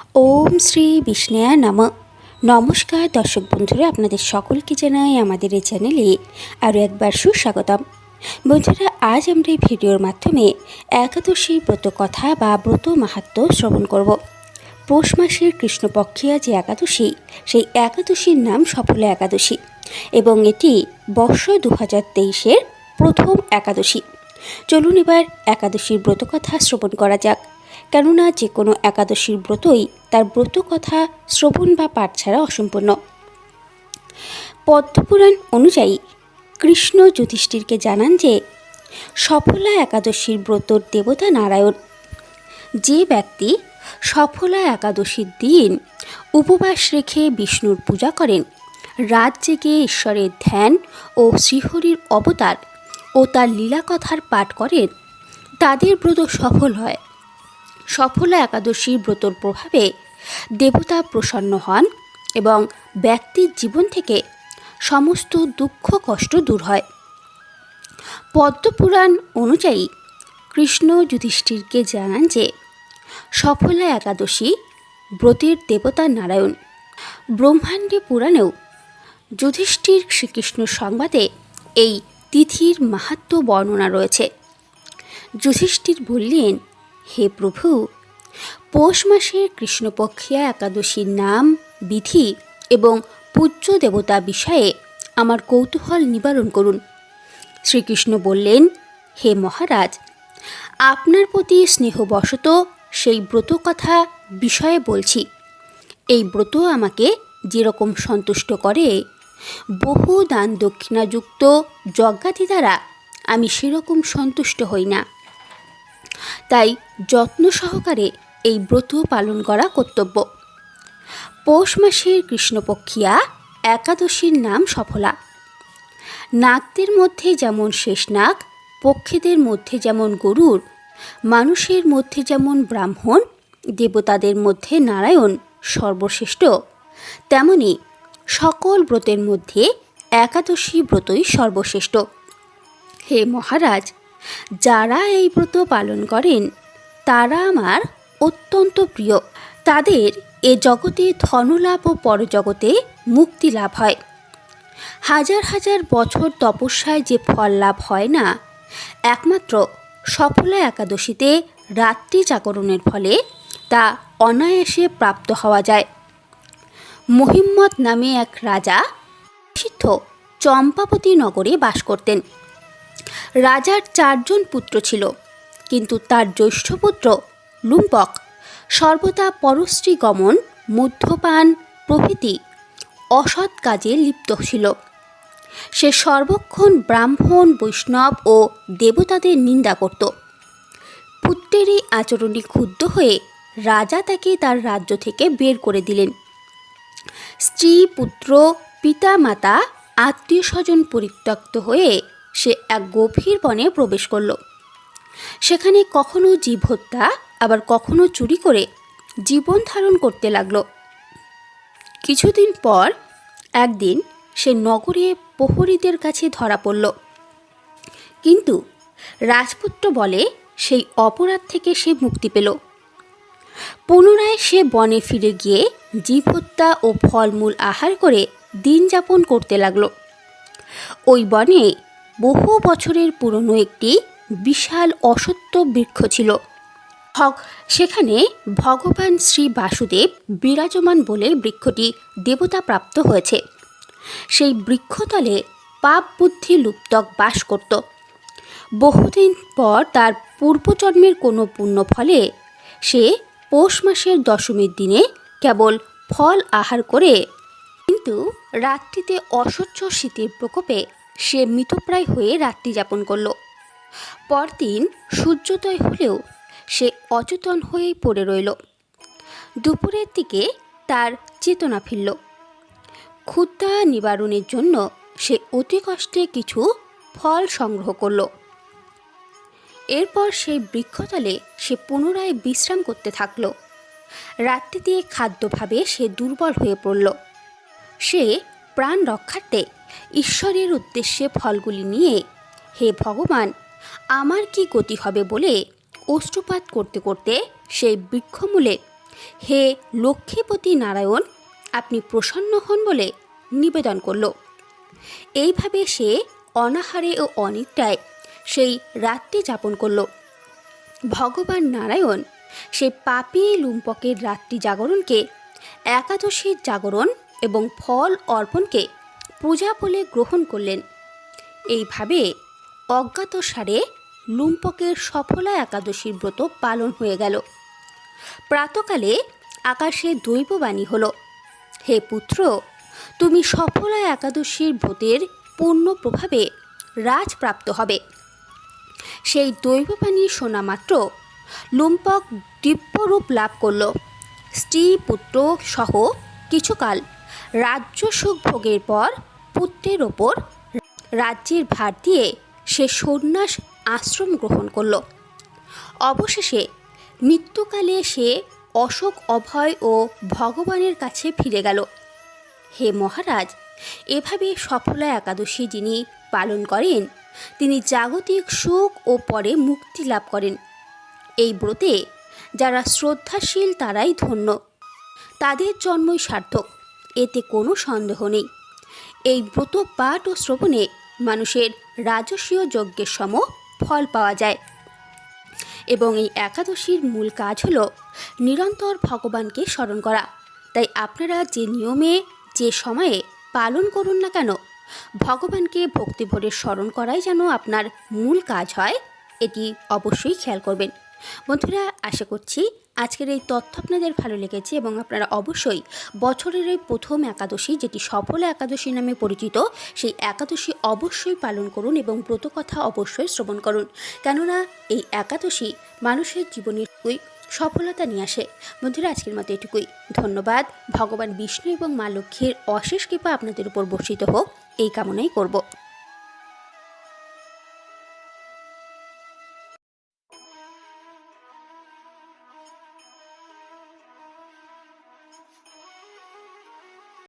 ওম শ্রী বিষ্ণয়া নম। নমস্কার দর্শক বন্ধুরা, আপনাদের সকলকে জানাই আমাদের এই চ্যানেলে আরও একবার সুস্বাগতম। বন্ধুরা, আজ আমরা এই ভিডিওর মাধ্যমে একাদশী ব্রত কথা বা ব্রত মাহাত্ম শ্রবণ করব। পৌষ মাসের কৃষ্ণপক্ষিয়া যে একাদশী, সেই একাদশীর নাম সফল একাদশী এবং এটি বর্ষ দু হাজার তেইশের প্রথম একাদশী। চলুন এবার একাদশীর ব্রতকথা শ্রবণ করা যাক। কেননা যে কোনো একাদশীর ব্রতই তার ব্রত কথা শ্রবণ বা পাঠ ছাড়া অসম্পূর্ণ। পদ্মপুরাণ অনুযায়ী কৃষ্ণ যুধিষ্ঠিরকে জানান যে, সফলা একাদশীর ব্রতর দেবতা নারায়ণ। যে ব্যক্তি সফলা একাদশীর দিন উপবাস রেখে বিষ্ণুর পূজা করেন, রাত জেগে ঈশ্বরের ধ্যান ও শ্রীহরির অবতার ও তার লীলাকথার পাঠ করেন, তাদের ব্রত সফল হয়। সফলা একাদশীর ব্রতর প্রভাবে দেবতা প্রসন্ন হন এবং ব্যক্তির জীবন থেকে সমস্ত দুঃখ কষ্ট দূর হয়। পদ্মপুরাণ অনুযায়ী কৃষ্ণ যুধিষ্ঠিরকে জানান যে, সফলা একাদশী ব্রতের দেবতা নারায়ণ ব্রহ্মাণ্ডে পুরাণেও যুধিষ্ঠির শ্রীকৃষ্ণ সংবাদে এই তিথির মাহাত্ম বর্ণনা রয়েছে। যুধিষ্ঠির বললেন হে প্রভু, পৌষ মাসের কৃষ্ণপক্ষিয়া একাদশীর নাম, বিধি এবং পূজ্য দেবতা বিষয়ে আমার কৌতূহল নিবারণ করুন। শ্রীকৃষ্ণ বললেন, হে মহারাজ, আপনার প্রতি স্নেহবশত সেই ব্রত কথা বিষয়ে বলছি। এই ব্রত আমাকে যেরকম সন্তুষ্ট করে, বহু দান দক্ষিণাযুক্ত যজ্ঞাতি দ্বারা আমি সেরকম সন্তুষ্ট হই না। তাই যত্ন সহকারে এই ব্রত পালন করা কর্তব্য। পৌষ মাসের কৃষ্ণপক্ষিয়া একাদশীর নাম সফলা। নাগদের মধ্যে যেমন শেষ নাগ, পক্ষীদের মধ্যে যেমন গরুর, মানুষের মধ্যে যেমন ব্রাহ্মণ, দেবতাদের মধ্যে নারায়ণ সর্বশ্রেষ্ঠ, তেমনি সকল ব্রতের মধ্যে একাদশী ব্রতই সর্বশ্রেষ্ঠ। হে মহারাজ যারা এই ব্রত পালন করেন, তারা আমার অত্যন্ত প্রিয়। তাদের এ জগতে ধনলাভ ও পরজগতে মুক্তি লাভ হয়। হাজার হাজার বছর তপস্যায় যে ফল লাভ হয় না, একমাত্র সফলা একাদশীতে রাত্রি জাগরণের ফলে তা অনায়াসে প্রাপ্ত হওয়া যায়। মহিম্মদ নামে এক রাজা সিদ্ধ চম্পাবতী নগরে বাস করতেন। রাজার চারজন পুত্র ছিল, কিন্তু তার জ্যৈষ্ঠ পুত্র লুম্পক, সর্বদা পরশ্রী গমন মধ্যপান প্রভৃতি অসৎ কাজে লিপ্ত ছিল। সে সর্বক্ষণ ব্রাহ্মণ, বৈষ্ণব ও দেবতাদের নিন্দা করত। পুত্রের এই আচরণে ক্ষুব্ধ হয়ে রাজা তাকে তার রাজ্য থেকে বের করে দিলেন। স্ত্রী, পুত্র, পিতা, মাতা আত্মীয় স্বজন পরিত্যক্ত হয়ে সে এক গভীর বনে প্রবেশ করল। সেখানে কখনো জীব হত্যা, আবার কখনো চুরি করে জীবন ধারণ করতে লাগল। কিছুদিন পর একদিন সে নগরে প্রহরীদের কাছে ধরা পড়ল। কিন্তু রাজপুত্র বলে সেই অপরাধ থেকে সে মুক্তি পেল। পুনরায় সে বনে ফিরে গিয়ে জীব হত্যা ও ফলমূল আহার করে দিন যাপন করতে লাগল। ওই বনে বহু বছরের পুরনো একটি বিশাল অসত্য বৃক্ষ ছিল। হক, সেখানে ভগবান শ্রী বাসুদেব বিরাজমান বলে বৃক্ষটি দেবতা প্রাপ্ত হয়েছে। সেই বৃক্ষতলে পাপ বুদ্ধি লুপ্তক বাস করত। বহুদিন পর তার পূর্বজন্মের কোনো পুণ্য ফলে সে পৌষ মাসের দশমীর দিনে কেবল ফল আহার করে, কিন্তু রাত্রিতে অসহ্য শীতের প্রকোপে সে মৃতপ্রায় হয়ে রাত্রি যাপন করল। পরদিন সূর্যোদয় হলেও সে অচেতন হয়েই পড়ে রইল। দুপুরের দিকে তার চেতনা ফিরল। ক্ষুদ্রা নিবারণের জন্য সে অতি কষ্টে কিছু ফল সংগ্রহ করল। এরপর সেই বৃক্ষতলে সে পুনরায় বিশ্রাম করতে থাকল। রাত্রি দিয়ে খাদ্যভাবে সে দুর্বল হয়ে পড়ল। সে প্রাণ রক্ষার্থে ঈশ্বরের উদ্দেশ্যে ফলগুলি নিয়ে, হে ভগবান, আমার কি গতি হবে বলে অশ্রুপাত করতে করতে সেই বৃক্ষমূলে, হে লক্ষ্মীপতি নারায়ণ, আপনি প্রসন্ন হন বলে নিবেদন করল। এইভাবে সে অনাহারে ও অনিদ্রায় সেই রাত্রি যাপন করল। ভগবান নারায়ণ সে পাপি লুম্পকের রাত্রি জাগরণকে, একাদশীর জাগরণ এবং ফল অর্পণকে পূজা বলে গ্রহণ করলেন। এইভাবে অজ্ঞাতসারে লুম্পকের সফলা একাদশীর ব্রত পালন হয়ে গেল। প্রাতকালে আকাশে দৈববাণী হল, হে পুত্র, তুমি সফলা একাদশীর ব্রতের পূর্ণ প্রভাবে রাজপ্রাপ্ত হবে। সেই দৈববাণী শোনা মাত্র লুম্পক দিব্যরূপ লাভ করল। স্ত্রী, পুত্র সহ কিছুকাল রাজ্য সুখ ভোগের পর পুত্রের ওপর রাজ্যের ভার দিয়ে সে সন্ন্যাস আশ্রম গ্রহণ করল। অবশেষে মৃত্যুকালে সে অশোক অভয় ও ভগবানের কাছে ফিরে গেল। হে মহারাজ, এভাবে সফলা একাদশী যিনি পালন করেন, তিনি জাগতিক সুখ ও পরে মুক্তি লাভ করেন। এই ব্রতে যারা শ্রদ্ধাশীল তারাই ধন্য। তাদের জন্মই সার্থক, এতে কোনো সন্দেহ নেই। এই ব্রত পাঠ ও শ্রবণে মানুষের রাজস্বীয় যজ্ঞের সম ফল পাওয়া যায়। এবং এই একাদশীর মূল কাজ হল নিরন্তর ভগবানকে স্মরণ করা। তাই আপনারা যে নিয়মে, যে সময়ে পালন করুন না কেন, ভগবানকে ভক্তিভরে স্মরণ করাই যেন আপনার মূল কাজ হয়, এটি অবশ্যই খেয়াল করবেন। বন্ধুরা, আশা করছি আজকের এই তথ্য আপনাদের ভালো লেগেছে এবং আপনারা অবশ্যই বছরের এই প্রথম একাদশী, যেটি সফল একাদশী নামে পরিচিত, সেই একাদশী অবশ্যই পালন করুন এবং ব্রতকথা অবশ্যই শ্রবণ করুন। কেননা, এই একাদশী মানুষের জীবনের সফলতা নিয়ে আসে। বন্ধুরা, আজকের মতো এটুকুই। ধন্যবাদ। ভগবান বিষ্ণু এবং মা লক্ষ্মীর অশেষ কৃপা আপনাদের উপর বর্ষিত হোক, এই কামনাই করব।